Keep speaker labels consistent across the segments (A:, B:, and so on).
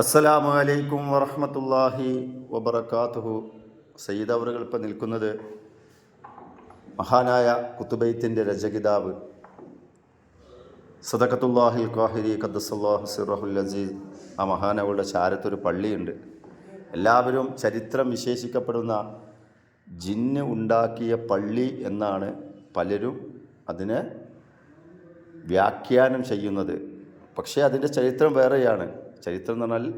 A: അസ്സലാമു അലൈക്കും വറഹമത്തല്ലാഹി വബർക്കാത്തുഹു സയ്യിദ് അവറുകൾ ഇപ്പം നിൽക്കുന്നത് മഹാനായ കുത്തുബൈത്തിന്റെ രചകിതാവ് സദക്കത്തുല്ലാഹിൽ ഖാഹിരി ഖദ്ദസല്ലാഹു സിറഹുൽ അസീസ്. ആ മഹാനവളുടെ ചാരത്തൊരു പള്ളിയുണ്ട്. എല്ലാവരും ചരിത്രം വിശേഷിക്കപ്പെടുന്ന ജിന്ന് ഉണ്ടാക്കിയ പള്ളി എന്നാണ് പലരും അതിനെ വ്യാഖ്യാനം ചെയ്യുന്നത്. പക്ഷേ അതിന്റെ ചരിത്രം വേറെയാണ്. ചരിത്രം എന്ന് പറഞ്ഞാൽ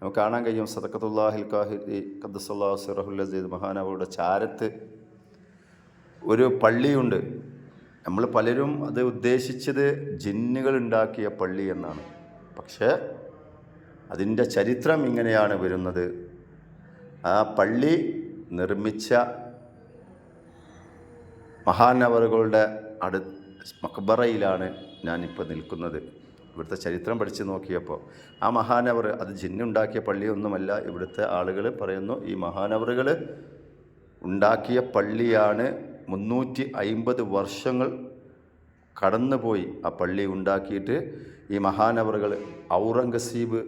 A: നമുക്ക് കാണാൻ കഴിയും. സദക്കത്തുല്ലാഹിൽ കാഹിദി ഖദ്ദസല്ലാഹു സിറഹുൽ അസീദ് മഹാനവരുടെ ചാരത്ത് ഒരു പള്ളിയുണ്ട്. നമ്മൾ പലരും അത് ഉദ്ദേശിച്ചത് ജിന്നുകൾ ഉണ്ടാക്കിയ പള്ളി എന്നാണ്. പക്ഷേ അതിന്റെ ചരിത്രം ഇങ്ങനെയാണ് വരുന്നത്. ആ പള്ളി നിർമ്മിച്ച മഹാനവറുകളുടെ അടു മക്ബറയിലാണ് ഞാനിപ്പോൾ നിൽക്കുന്നത്. ഇവിടുത്തെ ചരിത്രം പഠിച്ച് നോക്കിയപ്പോൾ ആ മഹാനവർ അത് ജിന്നുണ്ടാക്കിയ പള്ളിയൊന്നുമല്ല. ഇവിടുത്തെ ആളുകൾ പറയുന്നു ഈ മഹാനവറുകൾ ഉണ്ടാക്കിയ പള്ളിയാണ് മുന്നൂറ്റി അയിമ്പത് വർഷങ്ങൾ കടന്നുപോയി. ആ പള്ളി ഉണ്ടാക്കിയിട്ട് ഈ മഹാനവറുകൾ ഔറംഗസീബ്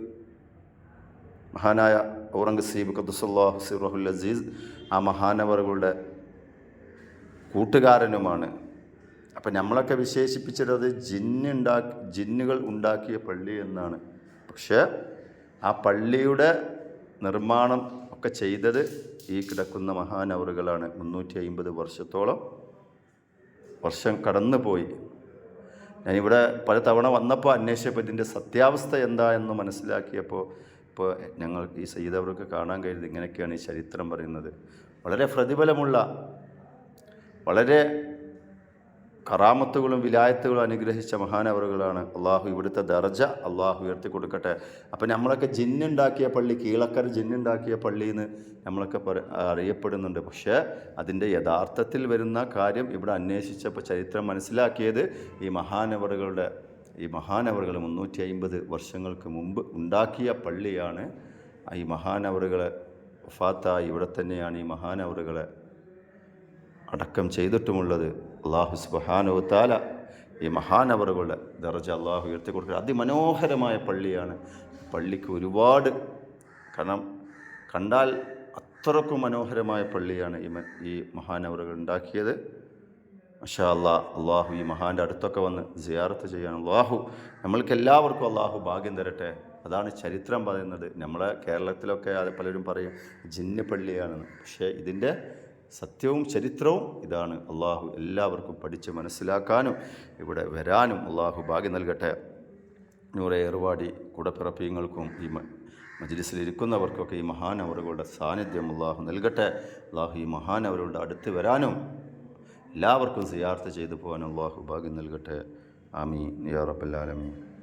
A: മഹാനായ ഔറംഗസീബ് ഖദ്സുല്ലാഹ് സിറഹുൽ അസീസ് ആ മഹാനവറുകളുടെ കൂട്ടുകാരനുമാണ്. അപ്പം നമ്മളൊക്കെ വിശേഷിപ്പിച്ചത് ജിന്നുണ്ടാക്കി ജിന്നുകൾ ഉണ്ടാക്കിയ പള്ളി എന്നാണ്. പക്ഷേ ആ പള്ളിയുടെ നിർമ്മാണം ഒക്കെ ചെയ്തത് ഈ കിടക്കുന്ന മഹാനവറുകളാണ്. മുന്നൂറ്റി അയിമ്പത് വർഷത്തോളം വർഷം കടന്നു പോയി ഞാനിവിടെ പല തവണ വന്നപ്പോൾ അന്വേഷിച്ചപ്പോൾ ഇതിന്റെ സത്യാവസ്ഥ എന്താ എന്ന് മനസ്സിലാക്കിയപ്പോൾ ഇപ്പോൾ ഞങ്ങൾ ഈ സയ്യിദവർക്ക് കാണാൻ കഴിയുന്നത് ഇങ്ങനെയൊക്കെയാണ് ഈ ചരിത്രം പറയുന്നത്. വളരെ പ്രതിഫലമുള്ള വളരെ കറാമത്തുകളും വിലായത്തുകളും അനുഗ്രഹിച്ച മഹാനവറുകളാണ് അള്ളാഹു ഇവിടുത്തെ ദർജ അള്ളാഹു ഉയർത്തി കൊടുക്കട്ടെ അപ്പം നമ്മളൊക്കെ ജിന്നുണ്ടാക്കിയ പള്ളി കീളക്കര ജിന്നുണ്ടാക്കിയ പള്ളി എന്ന് നമ്മളൊക്കെ അറിയപ്പെടുന്നുണ്ട്. പക്ഷേ അതിന്റെ യഥാർത്ഥത്തിൽ വരുന്ന കാര്യം ഇവിടെ അന്വേഷിച്ചപ്പോൾ ചരിത്രം മനസ്സിലാക്കിയത് ഈ മഹാനവറുകളുടെ ഈ മഹാനവറുകൾ മുന്നൂറ്റി അയിമ്പത് വർഷങ്ങൾക്ക് മുമ്പ് ഉണ്ടാക്കിയ പള്ളിയാണ്. ഈ മഹാനവറുകളെ ഫാത്തായി ഇവിടെ തന്നെയാണ് ഈ മഹാനവറുകളെ അടക്കം ചെയ്തിട്ടുമുള്ളത്. അള്ളാഹു സുബഹാനോ താല ഈ മഹാനവറുകളുടെ ദർജ അള്ളാഹു ഉയർത്തി കൊടുക്കുക അതിമനോഹരമായ പള്ളിയാണ്. പള്ളിക്ക് ഒരുപാട് കാരണം കണ്ടാൽ അത്രക്കും മനോഹരമായ പള്ളിയാണ് ഈ ഈ മഹാനവറുകൾ ഉണ്ടാക്കിയത്. മഷാ അല്ലാ അള്ളാഹു ഈ മഹാന്റെ അടുത്തൊക്കെ വന്ന് സിയാറത്ത് ചെയ്യാൻ അള്ളാഹു നമ്മൾക്ക് എല്ലാവർക്കും അള്ളാഹു ഭാഗ്യം തരട്ടെ. അതാണ് ചരിത്രം പറയുന്നത്. നമ്മളെ കേരളത്തിലൊക്കെ പലരും പറയും ജിന്ന് പള്ളിയാണെന്ന്. പക്ഷേ ഇതിന്റെ സത്യവും ചരിത്രവും ഇതാണ്. അള്ളാഹു എല്ലാവർക്കും പഠിച്ച് മനസ്സിലാക്കാനും ഇവിടെ വരാനും അള്ളാഹു ഭാഗ്യം നൽകട്ടെ. നൂറെ ഏറുവാടി കൂടപ്പിറപ്പിയങ്ങൾക്കും ഈ മജ്ലിസിലിരിക്കുന്നവർക്കൊക്കെ ഈ മഹാനവറുകളുടെ സാന്നിധ്യം അള്ളാഹു നൽകട്ടെ. അള്ളാഹു ഈ മഹാനവറുകളുടെ അടുത്ത് വരാനും എല്ലാവർക്കും സിയാർത്ത് ചെയ്തു പോകാനും അള്ളാഹു ഭാഗ്യം നൽകട്ടെ. ആമീൻ. യാ ആലമീൻ.